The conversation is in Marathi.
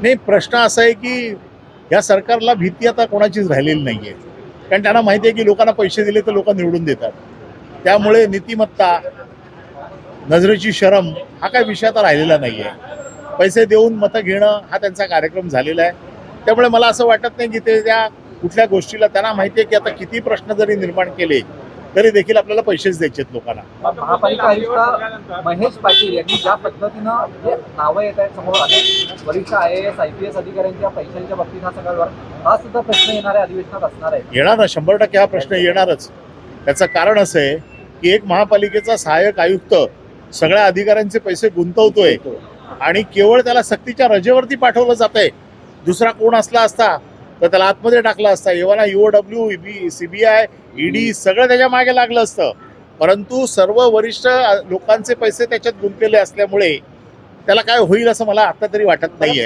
नाही प्रश्न असा आहे की या सरकारला भीती आता कोणाचीच राहिलेली नाही आहे कारण त्यांना माहिती आहे की लोकांना पैसे दिले तर लोक निवडून देतात. त्यामुळे नीतिमत्ता नजरेची शरम हा काय विषय आता राहिलेला नाही आहे पैसे देऊन मतं घेणं हा त्यांचा कार्यक्रम झालेला आहे. त्यामुळे मला असं वाटत नाही की ते त्या कुठल्या गोष्टीला त्यांना माहिती आहे की आता किती प्रश्न जरी निर्माण केले तरी देखील आपल्याला पैसेच द्यायचे आहेत लोकांना. महापालिका आयुक्त महेश पाटील यांनी ज्या पद्धतीनं जे नावं येत आहेत समोर अनेक वरिष्ठ I S I P S अधिकाऱ्यांच्या पैशांच्या बाबतीत हा सगळा व्यवहार हा सुद्धा प्रश्न येणाऱ्या अधिवेशनात असणार आहे. येणार ना शंभर टक्के हा प्रश्न येणारच. त्याचं कारण असं आहे की एक महापालिकेचा सहाय्यक आयुक्त सगळ्या अधिकाऱ्यांचे पैसे गुंतवतोय आणि केवळ त्याला सक्तीच्या रजेवरती पाठवलं जात आहे दुसरा कोण असला असता तर त्याला आतमध्ये टाकला असता. एव्हाना युओडब्ल्यू बी सीबीआय ईडी सगळं त्याच्यामागे लागलं असतं. परंतु सर्व वरिष्ठ लोकांचे पैसे त्याच्यात गुंतलेले असल्यामुळे त्याला काय होईल असं मला आता तरी वाटत नाहीये.